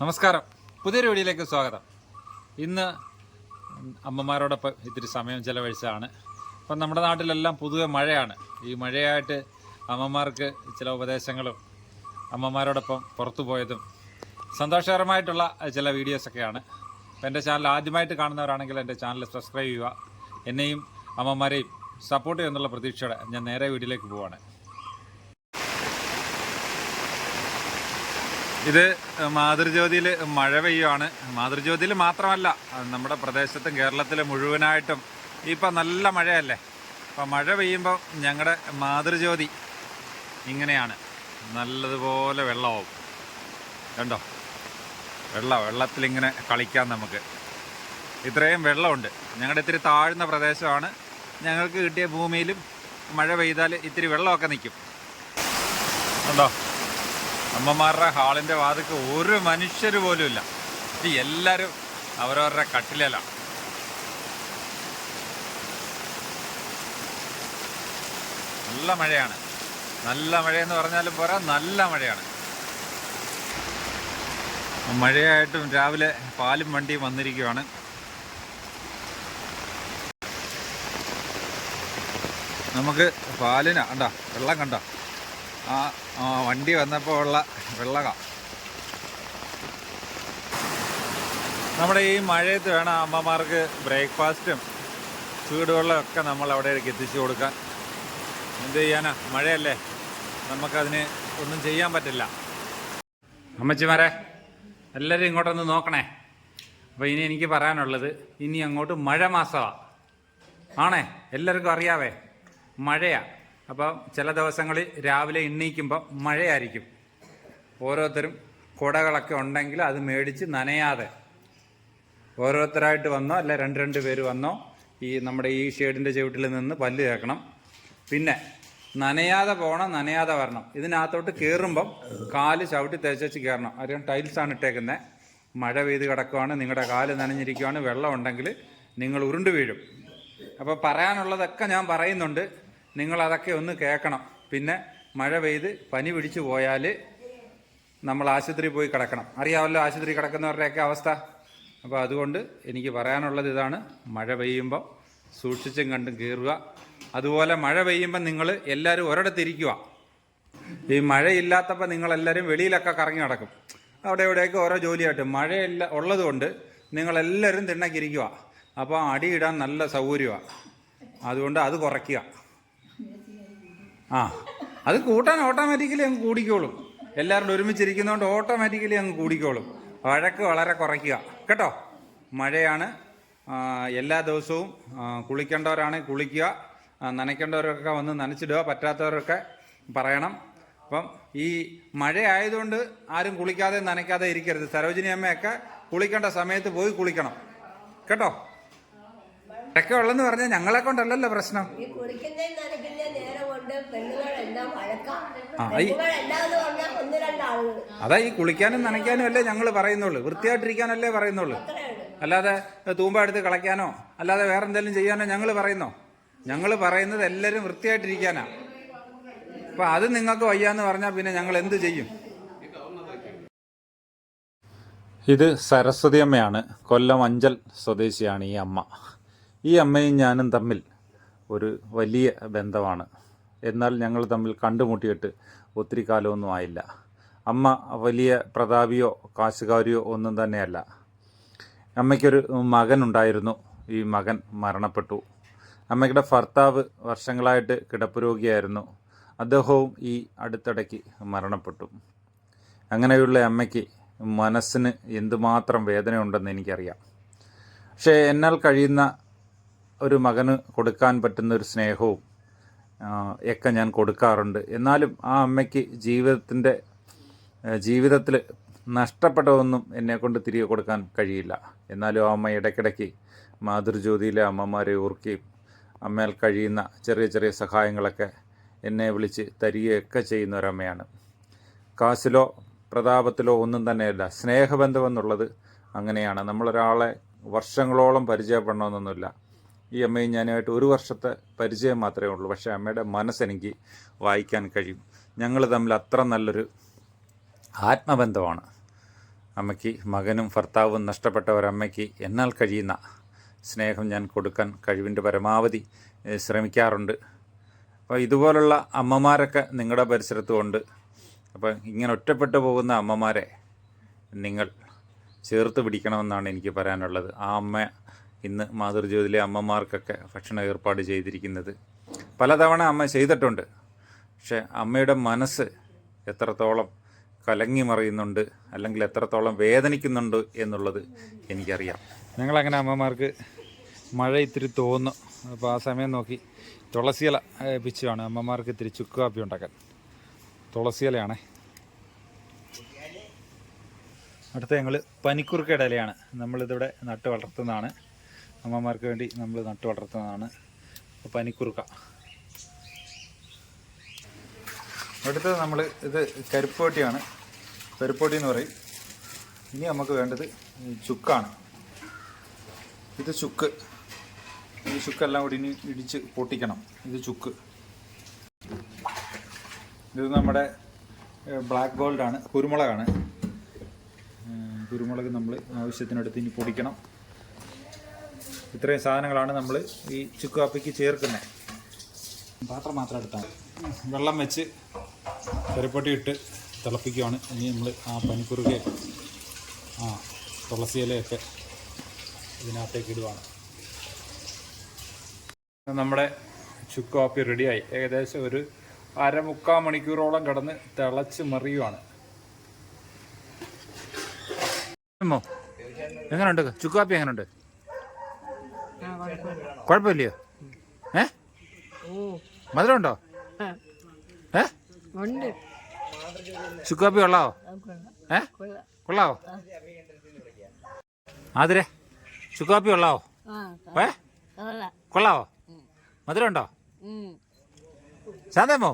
നമസ്കാരം. പുതിയൊരു വീഡിയോയിലേക്ക് സ്വാഗതം. ഇന്ന് അമ്മമാരോടൊപ്പം ഇത്തിരി സമയം ചിലവഴിച്ചതാണ്. അപ്പം നമ്മുടെ നാട്ടിലെല്ലാം പൊതുവെ മഴയാണ്. ഈ മഴയായിട്ട് അമ്മമാർക്ക് ചില ഉപദേശങ്ങളും അമ്മമാരോടൊപ്പം പുറത്തു പോയതും സന്തോഷകരമായിട്ടുള്ള ചില വീഡിയോസൊക്കെയാണ് അപ്പം എന്റെ ചാനൽ ആദ്യമായിട്ട് കാണുന്നവരാണെങ്കിൽ എന്റെ ചാനൽ സബ്സ്ക്രൈബ് ചെയ്യുക. എന്നെയും അമ്മമാരെയും സപ്പോർട്ട് ചെയ്യുന്നുള്ള പ്രതീക്ഷയോടെ ഞാൻ നേരെ വീഡിയോയിലേക്ക് പോവാണ്. ഇത് മാതൃജ്യോതിയിൽ മഴ പെയ്യുവാണ്. മാതൃജ്യോതിയിൽ മാത്രമല്ല നമ്മുടെ പ്രദേശത്തും കേരളത്തിലെ മുഴുവനായിട്ടും ഇപ്പം നല്ല മഴയല്ലേ? അപ്പം മഴ പെയ്യുമ്പോൾ ഞങ്ങളുടെ മാതൃജ്യോതി ഇങ്ങനെയാണ്. നല്ലതുപോലെ വെള്ളമാവും കണ്ടോ? വെള്ളം വെള്ളത്തിലിങ്ങനെ കളിക്കാം നമുക്ക്. ഇത്രയും വെള്ളമുണ്ട്. ഞങ്ങളുടെ ഇത്തിരി താഴ്ന്ന പ്രദേശമാണ്. ഞങ്ങൾക്ക് കിട്ടിയ ഭൂമിയിലും മഴ പെയ്താൽ ഇത്തിരി വെള്ളമൊക്കെ നിൽക്കും കണ്ടോ? അമ്മമാരുടെ ഹാളിന്റെ വാതിക്ക് ഒരു മനുഷ്യർ പോലും ഇല്ല. ഇത് എല്ലാവരും അവരവരുടെ കട്ടിലാണ് നല്ല മഴയാണ്. നല്ല മഴയെന്ന് പറഞ്ഞാലും പോരാ നല്ല മഴയാണ്. മഴയായിട്ടും രാവിലെ പാലും വണ്ടിയും വന്നിരിക്കുവാണ്. നമുക്ക് പാലിനാ കണ്ട വെള്ളം കണ്ടോ? ആ വണ്ടി വന്നപ്പോൾ ഉള്ള വെള്ളക. നമ്മുടെ ഈ മഴയത്ത് വേണം അമ്മമാർക്ക് ബ്രേക്ക്ഫാസ്റ്റും ചൂടുവെള്ളമൊക്കെ നമ്മൾ അവിടേക്ക് എത്തിച്ചു കൊടുക്കാൻ. എന്ത് ചെയ്യാനാ? മഴയല്ലേ. നമുക്കതിന് ഒന്നും ചെയ്യാൻ പറ്റില്ല. അമ്മച്ചിമാരെ എല്ലാവരും ഇങ്ങോട്ടൊന്ന് നോക്കണേ. അപ്പോൾ ഇനി എനിക്ക് പറയാനുള്ളത് ഇനി അങ്ങോട്ട് മഴ മാസമാണ് ആണേ എല്ലാവർക്കും അറിയാവേ മഴയാ. അപ്പം ചില ദിവസങ്ങളിൽ രാവിലെ എണ്ണീക്കുമ്പോൾ മഴയായിരിക്കും. ഓരോരുത്തരും കുടകളൊക്കെ ഉണ്ടെങ്കിൽ അത് മേടിച്ച് നനയാതെ. ഓരോരുത്തരായിട്ട് വന്നോ അല്ല രണ്ട് രണ്ട് പേര് വന്നോ ഈ നമ്മുടെ ഈ ഷെയ്ഡിന്റെ ചുവട്ടിൽ നിന്ന് പല്ല് തേക്കണം പിന്നെ നനയാതെ പോകണം നനയാതെ വരണം. ഇതിനകത്തോട്ട് കയറുമ്പം കാൽ ചവിട്ടി തേച്ചു കയറണം അറിയാം ടൈൽസാണ് ഇട്ടേക്കുന്നത് മഴ പെയ്ത് കിടക്കുവാണ് നിങ്ങളുടെ കാൽ നനഞ്ഞിരിക്കുവാണ് വെള്ളം ഉണ്ടെങ്കിൽ നിങ്ങൾ ഉരുണ്ട് വീഴും. അപ്പോൾ പറയാനുള്ളതൊക്കെ ഞാൻ പറയുന്നുണ്ട്. നിങ്ങളതൊക്കെ ഒന്ന് കേൾക്കണം. പിന്നെ മഴ പെയ്ത് പനി പിടിച്ചു പോയാൽ നമ്മൾ ആശുപത്രിയിൽ പോയി കിടക്കണം. അറിയാമല്ലോ ആശുപത്രി കിടക്കുന്നവരുടെയൊക്കെ അവസ്ഥ. അപ്പോൾ അതുകൊണ്ട് എനിക്ക് പറയാനുള്ളത് ഇതാണ്. മഴ പെയ്യുമ്പോൾ സൂക്ഷിച്ചും കണ്ടും കീറുക. അതുപോലെ മഴ പെയ്യുമ്പോൾ നിങ്ങൾ എല്ലാവരും ഒരിടത്തിരിക്കുക ഈ മഴയില്ലാത്തപ്പോൾ നിങ്ങളെല്ലാവരും വെളിയിലൊക്കെ കറങ്ങി നടക്കും. അവിടെ ഇവിടെയൊക്കെ ഓരോ ജോലിയായിട്ട്. മഴയില്ല ഉള്ളതുകൊണ്ട് നിങ്ങളെല്ലാവരും തിണ്ണക്കിരിക്കുക. അപ്പോൾ അടിയിടാൻ നല്ല സൗകര്യമാണ് അതുകൊണ്ട് അത് കുറയ്ക്കുക. ആ. അത് കൂട്ടാൻ ഓട്ടോമാറ്റിക്കലി അങ്ങ് കൂടിക്കോളും. എല്ലാവരും ഒരുമിച്ചിരിക്കുന്നതുകൊണ്ട് ഓട്ടോമാറ്റിക്കലി അങ്ങ് കൂടിക്കോളും. വഴക്ക് വളരെ കുറയ്ക്കുക. കേട്ടോ? മഴയാണ്. എല്ലാ ദിവസവും കുളിക്കേണ്ടവരാണെങ്കിൽ കുളിക്കേണ്ടവരാണ് കുളിക്കുക. നനയ്ക്കേണ്ടവരൊക്കെ വന്ന് നനച്ചിടുക. പറ്റാത്തവരൊക്കെ പറയണം. അപ്പം ഈ മഴ ആയതുകൊണ്ട് ആരും കുളിക്കാതെ നനയ്ക്കാതെ ഇരിക്കരുത്. സരോജിനി അമ്മയൊക്കെ കുളിക്കേണ്ട സമയത്ത് പോയി കുളിക്കണം. കേട്ടോ? ഒക്കെ ഉള്ളെന്ന് പറഞ്ഞാൽ ഞങ്ങളെ കൊണ്ടല്ലല്ലോ പ്രശ്നം. അതാ ഈ കുളിക്കാനും നനയ്ക്കാനും അല്ലേ ഞങ്ങൾ പറയുന്നുള്ളൂ. വൃത്തിയായിട്ടിരിക്കാനല്ലേ പറയുന്നുള്ളൂ. അല്ലാതെ തൂമ്പ എടുത്ത് കളയ്ക്കാനോ അല്ലാതെ വേറെ എന്തെങ്കിലും ചെയ്യാനോ ഞങ്ങൾ പറയുന്നോ? ഞങ്ങൾ പറയുന്നത് എല്ലാവരും വൃത്തിയായിട്ടിരിക്കാനാ. അപ്പൊ അത് നിങ്ങൾക്ക് വയ്യാന്ന് പറഞ്ഞാൽ പിന്നെ ഞങ്ങൾ എന്ത് ചെയ്യും? ഇത് സരസ്വതി അമ്മയാണ്. കൊല്ലം അഞ്ചൽ സ്വദേശിയാണ് ഈ അമ്മ. ഈ അമ്മയും ഞാനും തമ്മിൽ ഒരു വലിയ ബന്ധമാണ്. എന്നാൽ ഞങ്ങൾ തമ്മിൽ കണ്ടുമുട്ടിയിട്ട് ഒത്തിരി കാലമൊന്നും ആയില്ല. അമ്മ വലിയ പ്രതാപിയോ കാശുകാരിയോ ഒന്നും തന്നെയല്ല. അമ്മയ്ക്കൊരു മകനുണ്ടായിരുന്നു. ഈ മകൻ മരണപ്പെട്ടു. അമ്മയ്ക്കുടെ ഭർത്താവ് വർഷങ്ങളായിട്ട് കിടപ്പ് രോഗിയായിരുന്നു അദ്ദേഹവും ഈ അടുത്തിടയ്ക്ക് മരണപ്പെട്ടു. അങ്ങനെയുള്ള അമ്മയ്ക്ക് മനസ്സിന് എന്തുമാത്രം വേദനയുണ്ടെന്ന് എനിക്കറിയാം. പക്ഷേ എന്നാൽ കഴിയുന്ന ഒരു മകന് കൊടുക്കാൻ പറ്റുന്ന ഒരു സ്നേഹവും ഒക്കെ ഞാൻ കൊടുക്കാറുണ്ട്. എന്നാലും ആ അമ്മയ്ക്ക് ജീവിതത്തിന്റെ ജീവിതത്തിൽ നഷ്ടപ്പെട്ടതൊന്നും എന്നെക്കൊണ്ട് തിരികെ കൊടുക്കാൻ കഴിയില്ല. എന്നാലും ആ അമ്മ ഇടയ്ക്കിടയ്ക്ക് മാതൃജ്യോതിയിലെ അമ്മമാരെ ഓർക്കുകയും അമ്മയിൽ കഴിയുന്ന ചെറിയ ചെറിയ സഹായങ്ങളൊക്കെ എന്നെ വിളിച്ച് തരികയൊക്കെ ചെയ്യുന്ന ഒരമ്മയാണ്. കാശിലോ പ്രതാപത്തിലോ ഒന്നും തന്നെയല്ല സ്നേഹബന്ധമെന്നുള്ളത് അങ്ങനെയാണ്. നമ്മളൊരാളെ വർഷങ്ങളോളം പരിചയപ്പെടണമെന്നൊന്നുമില്ല. ഈ അമ്മയും ഞാനുമായിട്ട് ഒരു വർഷത്തെ പരിചയം മാത്രമേ ഉള്ളൂ. പക്ഷേ അമ്മയുടെ മനസ്സെനിക്ക് വായിക്കാൻ കഴിയും. ഞങ്ങൾ തമ്മിൽ അത്ര നല്ലൊരു ആത്മബന്ധമാണ്. അമ്മയ്ക്ക് മകനും ഭർത്താവും നഷ്ടപ്പെട്ട ഒരമ്മയ്ക്ക് എന്നാൽ കഴിയുന്ന സ്നേഹം ഞാൻ കൊടുക്കാൻ കഴിവിന്റെ പരമാവധി ശ്രമിക്കാറുണ്ട്. അപ്പോൾ ഇതുപോലുള്ള അമ്മമാരൊക്കെ നിങ്ങളുടെ പരിസരത്തുമുണ്ട് അപ്പോൾ ഇങ്ങനെ ഒറ്റപ്പെട്ടു പോകുന്ന അമ്മമാരെ നിങ്ങൾ ചേർത്ത് പിടിക്കണമെന്നാണ് എനിക്ക് പറയാനുള്ളത്. ആ അമ്മ ഇന്ന് മാതൃജ്യോതിലെ അമ്മമാർക്കൊക്കെ ഭക്ഷണം ഏർപ്പാട് ചെയ്തിരിക്കുന്നത്. പലതവണ അമ്മ ചെയ്തിട്ടുണ്ട്. പക്ഷെ അമ്മയുടെ മനസ്സ് എത്രത്തോളം കലങ്ങി മറിയുന്നുണ്ട് അല്ലെങ്കിൽ എത്രത്തോളം വേദനിക്കുന്നുണ്ട് എന്നുള്ളത് എനിക്കറിയാം. ഞങ്ങളങ്ങനെ അമ്മമാർക്ക് മഴ ഇത്തിരി തോന്നും. അപ്പോൾ ആ സമയം നോക്കി തുളസിയില പിച്ചുവാണ്. അമ്മമാർക്ക് ഇത്തിരി ചുക്ക് കാപ്പി ഉണ്ടാക്കാൻ. തുളസിയിലയാണേ. അടുത്ത ഞങ്ങൾ പനിക്കുറുക്കയുടെ ഇലയാണ്. നമ്മളിതിവിടെ നട്ട് വളർത്തുന്നതാണ്. അമ്മമാർക്ക് വേണ്ടി നമ്മൾ നട്ടു വളർത്തുന്നതാണ് പനിക്കുറുക്ക. അടുത്തത് നമ്മൾ ഇത് കരിപ്പോട്ടിയാണ് കരിപ്പോട്ടി എന്ന് പറയും. ഇനി നമുക്ക് വേണ്ടത് ചുക്കാണ്. ഇത് ചുക്ക്. ഈ ചുക്കെല്ലാം കൂടി ഇനി ഇടിച്ച് പൊട്ടിക്കണം. ഇത് ചുക്ക്. ഇത് നമ്മുടെ ബ്ലാക്ക് ഗോൾഡാണ് കുരുമുളകാണ്. കുരുമുളക് നമ്മൾ ആവശ്യത്തിനടുത്ത് ഇനി പൊടിക്കണം. ഇത്രയും സാധനങ്ങളാണ് നമ്മൾ ഈ ചുക്ക് കാപ്പിക്ക് ചേർക്കുന്നത്. പാത്രം മാത്രം എടുത്താൽ വെള്ളം വെച്ച് കരിപ്പൊട്ടി ഇട്ട് തിളപ്പിക്കുകയാണ് ഇനി നമ്മൾ ആ പനിക്കുറുകെ ആ തുളസി ഇലയൊക്കെ ഇതിനകത്തേക്ക് ഇടുവാണ്. നമ്മുടെ ചുക്ക് കാപ്പി റെഡിയായി. ഏകദേശം ഒരു അരമുക്കാൽ മണിക്കൂറോളം കിടന്ന് തിളച്ച് മറിയുവാണ്. എങ്ങനെയുണ്ട് ചുക്കാപ്പി എങ്ങനെയുണ്ട് കുഴപ്പമില്ലയോ? ഏ? മധുരമുണ്ടോ? ഏ? ഉണ്ട്. ചുക്ക് കാപ്പി കൊള്ളാവോ? ഏ? കൊള്ളാവോ? ആതിരെ ചുക്കാപ്പി കൊള്ളാവോ? ഏ? കൊള്ളാവോ? മധുരമുണ്ടോ? ശാന്തമ്മോ?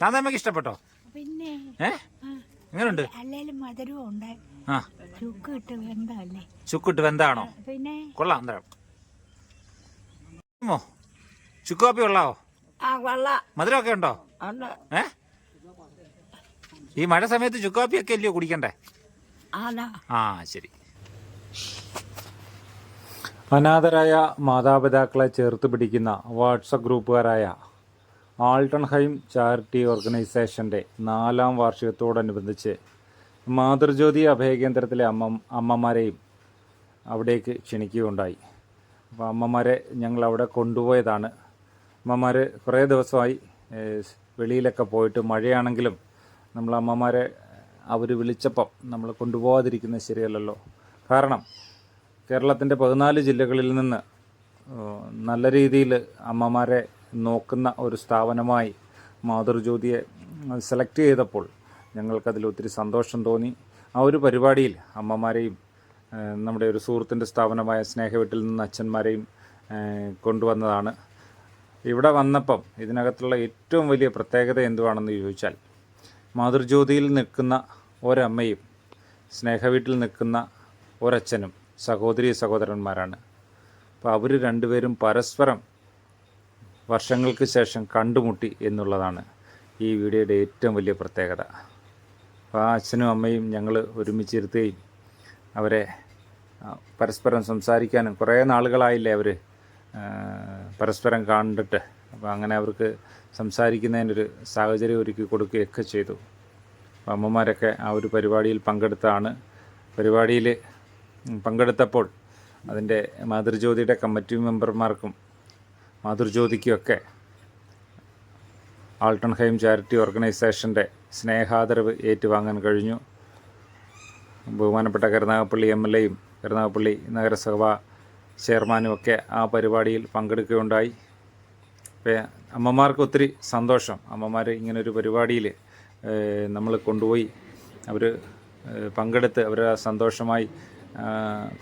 ശാന്തമ്മക്ക് ഇഷ്ടപ്പെട്ടോ? പിന്നെ ഏ? എങ്ങനെയുണ്ട് ചുക്കിട്ട് വെന്താണോ? പിന്നെ? കൊള്ളാം അന്തരം മോ ചുക്ക് കാപ്പി കൊള്ളാവോ മധുരമൊക്കെ ഉണ്ടോ? ഏ? ഈ മഴ സമയത്ത് ചുക്ക് കാപ്പിയൊക്കെ അല്ലയോ കുടിക്കണ്ടേ? ആ ശരി. അനാഥരായ മാതാപിതാക്കളെ ചേർത്ത് പിടിക്കുന്ന വാട്സപ്പ് ഗ്രൂപ്പുകാരായ ആൾട്ടൺഹൈം ചാരിറ്റി ഓർഗനൈസേഷന്റെ നാലാം വാർഷികത്തോടനുബന്ധിച്ച് മാതൃജ്യോതി അഭയകേന്ദ്രത്തിലെ അമ്മ അമ്മമാരെയും അവിടേക്ക് ക്ഷണിക്കുകയുണ്ടായി. അപ്പോൾ അമ്മമാരെ ഞങ്ങൾ അവിടെ കൊണ്ടുപോയതാണ്. അമ്മമാർ കുറേ ദിവസമായി വെളിയിലൊക്കെ പോയിട്ട് മഴയാണെങ്കിലും നമ്മൾ അമ്മമാരെ അവർ വിളിച്ചപ്പം നമ്മൾ കൊണ്ടുപോകാതിരിക്കുന്നത് ശരിയല്ലല്ലോ. കാരണം കേരളത്തിന്റെ പതിനാല് ജില്ലകളിൽ നിന്ന് നല്ല രീതിയിൽ അമ്മമാരെ നോക്കുന്ന ഒരു സ്ഥാപനമായി മാതൃജ്യോതിയെ സെലക്ട് ചെയ്തപ്പോൾ ഞങ്ങൾക്കതിൽ ഒത്തിരി സന്തോഷം തോന്നി. ആ ഒരു പരിപാടിയിൽ അമ്മമാരെയും നമ്മുടെ ഒരു സുഹൃത്തിന്റെ സ്ഥാപനമായ സ്നേഹവീട്ടിൽ നിന്ന് അച്ഛന്മാരെയും കൊണ്ടുവന്നതാണ്. ഇവിടെ വന്നപ്പം ഇതിനകത്തുള്ള ഏറ്റവും വലിയ പ്രത്യേകത എന്തുവാണെന്ന് ചോദിച്ചാൽ മാതൃജ്യോതിയിൽ നിൽക്കുന്ന ഒരമ്മയും സ്നേഹവീട്ടിൽ നിൽക്കുന്ന ഒരച്ഛനും സഹോദരി സഹോദരന്മാരാണ്. അപ്പോൾ അവർ രണ്ടുപേരും പരസ്പരം വർഷങ്ങൾക്ക് ശേഷം കണ്ടുമുട്ടി എന്നുള്ളതാണ് ഈ വീഡിയോയുടെ ഏറ്റവും വലിയ പ്രത്യേകത. അപ്പോൾ ആ അച്ഛനും അമ്മയും ഞങ്ങൾ ഒരുമിച്ചിരുത്തുകയും അവരെ പരസ്പരം സംസാരിക്കാനും കുറേ നാളുകളായില്ലേ അവർ പരസ്പരം കണ്ടിട്ട്. അപ്പോൾ അങ്ങനെ അവർക്ക് സംസാരിക്കുന്നതിനൊരു സാഹചര്യം ഒരുക്കി കൊടുക്കുകയൊക്കെ ചെയ്തു. അപ്പോൾ അമ്മമാരൊക്കെ ആ ഒരു പരിപാടിയിൽ പങ്കെടുത്താണ്. പരിപാടിയിൽ പങ്കെടുത്തപ്പോൾ അതിന്റെ മാതൃജ്യോതിയുടെ കമ്മിറ്റി മെമ്പർമാർക്കും മാതൃജ്യോതിക്കുമൊക്കെ ആൾട്ടൺഹൈം ചാരിറ്റി ഓർഗനൈസേഷന്റെ സ്നേഹാദരവ് ഏറ്റുവാങ്ങാൻ കഴിഞ്ഞു. ബഹുമാനപ്പെട്ട കരുനാഗപ്പള്ളി എം എൽ എയും കരുനാഗപ്പള്ളി നഗരസഭ ചെയർമാനും ഒക്കെ ആ പരിപാടിയിൽ പങ്കെടുക്കുകയുണ്ടായി. അമ്മമാർക്ക് ഒത്തിരി സന്തോഷം. അമ്മമാർ ഇങ്ങനൊരു പരിപാടിയിൽ നമ്മൾ കൊണ്ടുപോയി അവർ പങ്കെടുത്ത് അവർ സന്തോഷമായി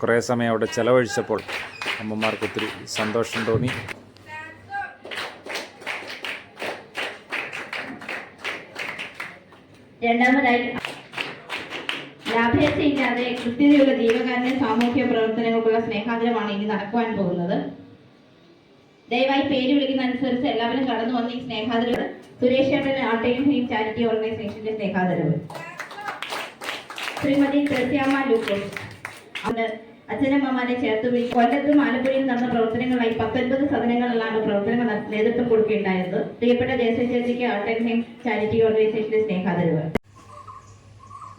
കുറേ സമയം അവിടെ ചെലവഴിച്ചപ്പോൾ അമ്മമാർക്ക് ഒത്തിരി സന്തോഷം തോന്നി. രണ്ടാമതായി ലാഭേച്ഛയില്ലാതെ കൃത്യതയുള്ള ജീവകാരുണ്യ സാമൂഹ്യ പ്രവർത്തനങ്ങൾക്കുള്ള സ്നേഹാദരമാണ് ഇനി നടക്കുവാൻ പോകുന്നത്. ദയവായി പേര് വിളിക്കുന്ന അനുസരിച്ച് എല്ലാവരും കടന്നു വന്ന ഈ സ്നേഹാദരവ് സുരേഷ് ചേട്ടൻ ആട്ടയും ഹെയിം ചാരിറ്റി ഓർഗനൈസേഷന്റെ സ്നേഹാദരവ്. ശ്രീമതി ത്രസ്യാമ്മ ലൂക്കോസ് അച്ഛനമ്മമാരെ ചേർത്ത് കൊല്ലത്തും ആലപ്പുഴയിൽ നടന്ന പ്രവർത്തനങ്ങളായി പത്തൊൻപത് സദനങ്ങളിലാണ് പ്രവർത്തനങ്ങൾ നേതൃത്വം കൊടുക്കുകയുണ്ടായത്. പ്രിയപ്പെട്ട ജയശ്രീ ചേച്ചിക്ക് ആർട്ട് ആൻഡ് ഹെം ചാരിറ്റി ഓർഗനൈസേഷന്റെ സ്നേഹാദരവ്.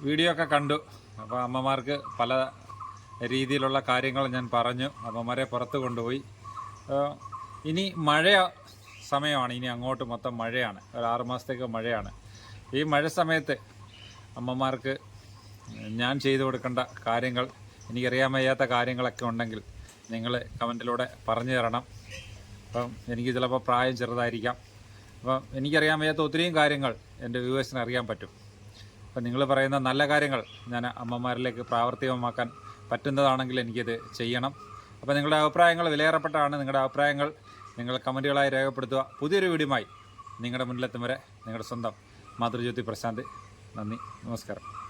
വീഡിയോ ഒക്കെ കണ്ടു. അപ്പോൾ അമ്മമാർക്ക് പല രീതിയിലുള്ള കാര്യങ്ങൾ ഞാൻ പറഞ്ഞു. അമ്മമാരെ പുറത്ത് കൊണ്ടുപോയി. ഇനി മഴ സമയമാണ്. ഇനി അങ്ങോട്ട് മൊത്തം മഴയാണ്. ഒരു ആറ് മാസത്തേക്ക് മഴയാണ്. ഈ മഴ സമയത്ത് അമ്മമാർക്ക് ഞാൻ ചെയ്തു കൊടുക്കേണ്ട കാര്യങ്ങൾ എനിക്കറിയാൻ വയ്യാത്ത കാര്യങ്ങളൊക്കെ ഉണ്ടെങ്കിൽ നിങ്ങൾ കമന്റിലൂടെ പറഞ്ഞു തരണം. അപ്പം എനിക്ക് ചിലപ്പോൾ പ്രായം ചെറുതായിരിക്കാം. അപ്പം എനിക്കറിയാൻ വയ്യാത്ത ഒത്തിരിയും കാര്യങ്ങൾ എന്റെ വ്യൂവേഴ്സിന് അറിയാൻ പറ്റും. അപ്പം നിങ്ങൾ പറയുന്ന നല്ല കാര്യങ്ങൾ ഞാൻ അമ്മമാരിലേക്ക് പ്രാവർത്തികമാക്കാൻ പറ്റുന്നതാണെങ്കിൽ എനിക്കത് ചെയ്യണം. അപ്പോൾ നിങ്ങളുടെ അഭിപ്രായങ്ങൾ വിലയേറപ്പെട്ടാണ് നിങ്ങളുടെ അഭിപ്രായങ്ങൾ നിങ്ങൾ കമന്റുകളായി രേഖപ്പെടുത്തുക. പുതിയൊരു വീഡിയോയുമായി നിങ്ങളുടെ മുന്നിലെത്തും വരെ നിങ്ങളുടെ സ്വന്തം മാതൃജ്യോതി പ്രശാന്ത്. നന്ദി. നമസ്കാരം.